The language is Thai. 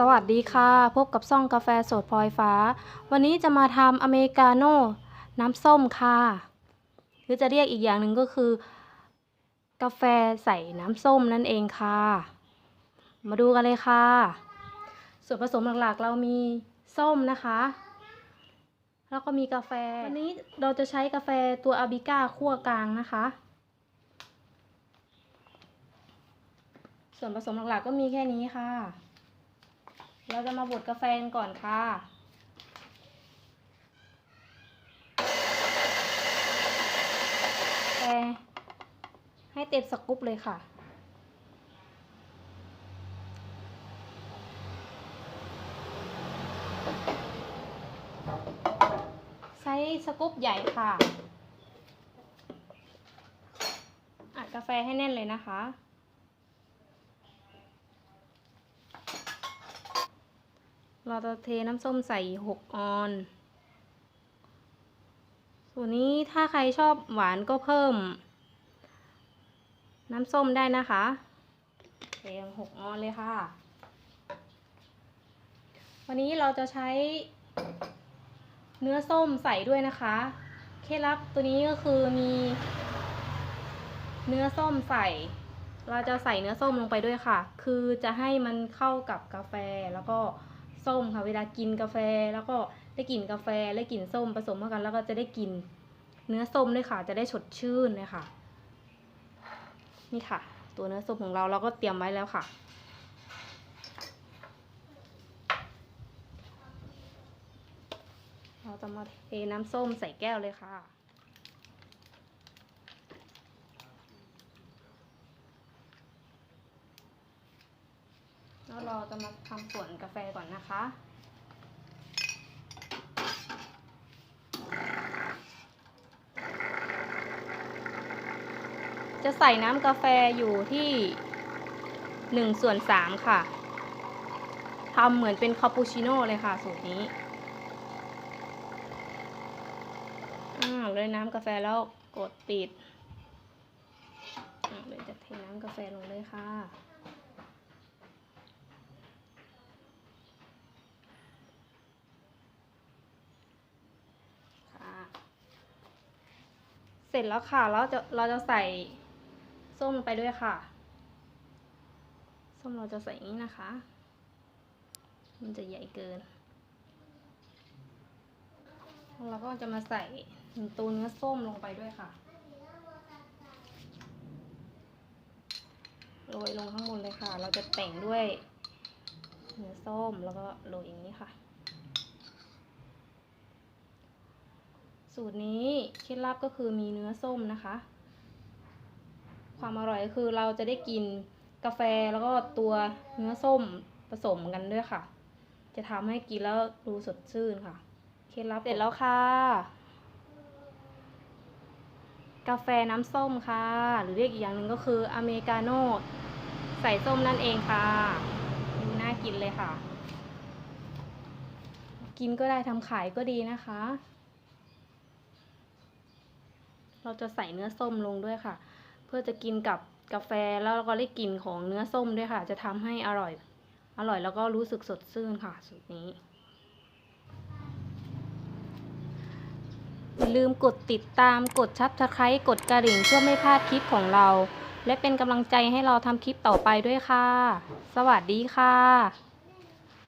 สวัสดีค่ะ พบกับซ่องกาแฟสดพลอยฟ้า วันนี้จะมาทำอเมริกาโน่น้ำส้มค่ะ หรือจะเรียกอีกอย่างหนึ่งก็คือ กาแฟใส่น้ำส้มนั่นเองค่ะ มาดูกันเลยค่ะ ส่วนผสมหลักๆ เรามีส้มนะคะ แล้วก็มีกาแฟ วันนี้เราจะใช้กาแฟตัวอาบิก้าคั่วกลางนะคะ ส่วนผสมหลักๆก็มีแค่นี้ค่ะ เราจะมาบดกาแฟกันก่อนค่ะกาแฟให้เต็มสกู๊ปเลยค่ะใช้สกู๊ปใหญ่ค่ะอัดกาแฟให้แน่นเลยนะคะ เราจะเทน้ำส้มใส่ 6 ออน ส่วนนี้ถ้าใครชอบหวานก็เพิ่ม น้ำส้มได้นะคะเทหกออนเลยค่ะ วันนี้เราจะใช้เนื้อส้มใส่ด้วยนะคะ เคล็ดลับตัวนี้ก็คือมี เนื้อส้มใส่ เราจะใส่เนื้อส้มลงไปด้วยค่ะ คือจะให้มันเข้ากับกาแฟแล้วก็ ส้มค่ะ เวลากินกาแฟแล้วก็ได้กลิ่นกาแฟและกลิ่นส้มผสมเข้ากัน แล้วก็จะได้กลิ่นเนื้อส้มด้วยค่ะ จะได้สดชื่นเลยค่ะ นี่ค่ะ ตัวเนื้อส้มของเราเราก็เตรียมไว้แล้วค่ะ เราจะมาเทน้ำส้มใส่แก้วเลยค่ะแล้วเราจะมาทำส่วน จะใส่น้ำกาแฟอยู่ที่หนึ่งส่วนสามค่ะทำเหมือนเป็นคาปูชิโน่เลยค่ะ สูตรนี้อ่าเลยน้ำกาแฟแล้วกดปิดอ่าเลยจะเทน้ำกาแฟลงเลยค่ะ ร็จแล้วค่ะ แล้วจะเราจะใส่ส้มไปด้วยค่ะ ส้มเราจะใส่นี้นะคะ มันจะใหญ่เกิน เราก็จะมาใส่ตัวเนื้อส้มลงไปด้วยค่ะ โรยลงข้างบนเลยค่ะ เราจะแต่งด้วยเนื้อส้มแล้วก็โรยอย่างนี้ค่ะ สูตรนี้เคล็ดลับก็คือมีเนื้อส้มนะคะ ความอร่อยก็คือเราจะได้กินกาแฟแล้วก็ตัวเนื้อส้มผสมกันด้วยค่ะ จะทำให้กินแล้วดูสดชื่นค่ะ เคล็ดลับเสร็จแล้วค่ะ กาแฟน้ำส้มค่ะ หรือเรียกอีกอย่างหนึ่งก็คืออเมริกาโน่ใส่ส้มนั่นเองค่ะดูน่ากินเลยค่ะ กินก็ได้ทำขายก็ดีนะคะ เราจะใส่เนื้อส้มลงด้วยค่ะ เพื่อจะกินกับกาแฟแล้วก็ได้กลิ่นของเนื้อส้มด้วยค่ะ จะทำให้อร่อย อร่อยแล้วก็รู้สึกสดชื่นค่ะสูตรนี้อย่าลืมกดติดตามกดชับสไครต์กดกระดิ่งเพื่อไม่พลาดคลิปของเรา และเป็นกำลังใจให้เราทำคลิปต่อไปด้วยค่ะ สวัสดีค่ะ